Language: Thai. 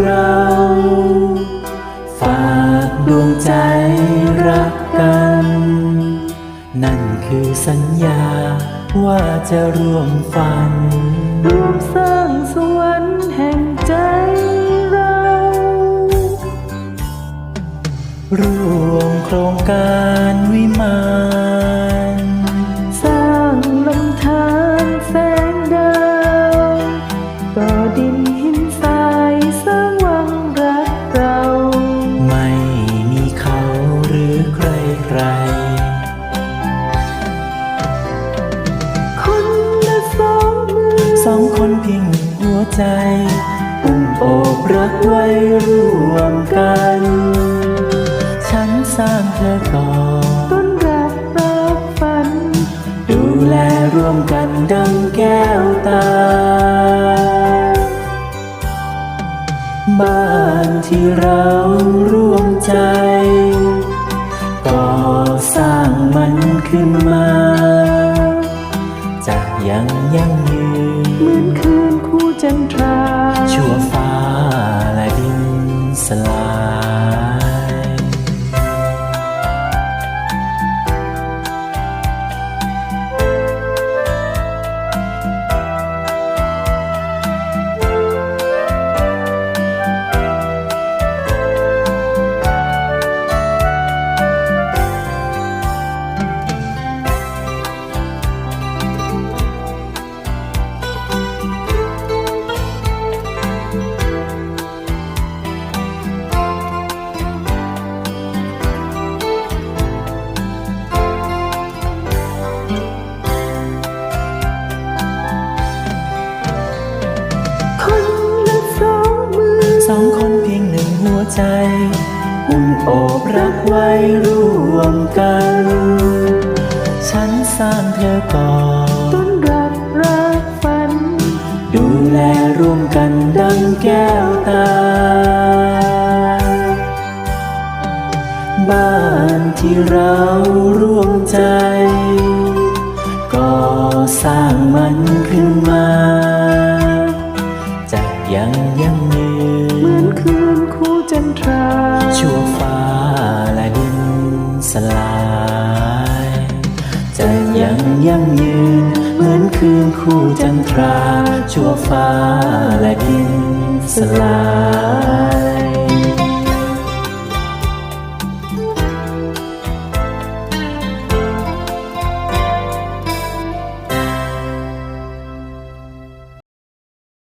เรา ฝากดวงใจรักกัน นั่นคือสัญญาว่าจะร่วมฝันร่วมสร้างสวรรค์แห่งใจเรา ร่วมโครงการวิมาน สองคนเพียงหนึ่งหัวใจอุ้มโอบรักไว้ร่วมกัน ฉันสร้างเธอก่อนต้นรักรักฝัน ดูแลร่วมกันดังแก้วตา บ้านที่เราร่วมใจ จะยังยั่งยืนเหมือนคืนคู่จันทรา ชั่วฟ้าและดินสลาย สองคนเพียงหนึ่งหัวใจอุ้มโอบรักไว้ร่วมกัน ฉันสร้างเธอก่อนต้นรักรักฝัน ดูแลร่วมกันดังแก้วตา บ้านที่เราร่วมใจ ก็สร้างมันขึ้น ยืน เหมือนคืนคู่จันทรา ชั่วฟ้าและดินสลาย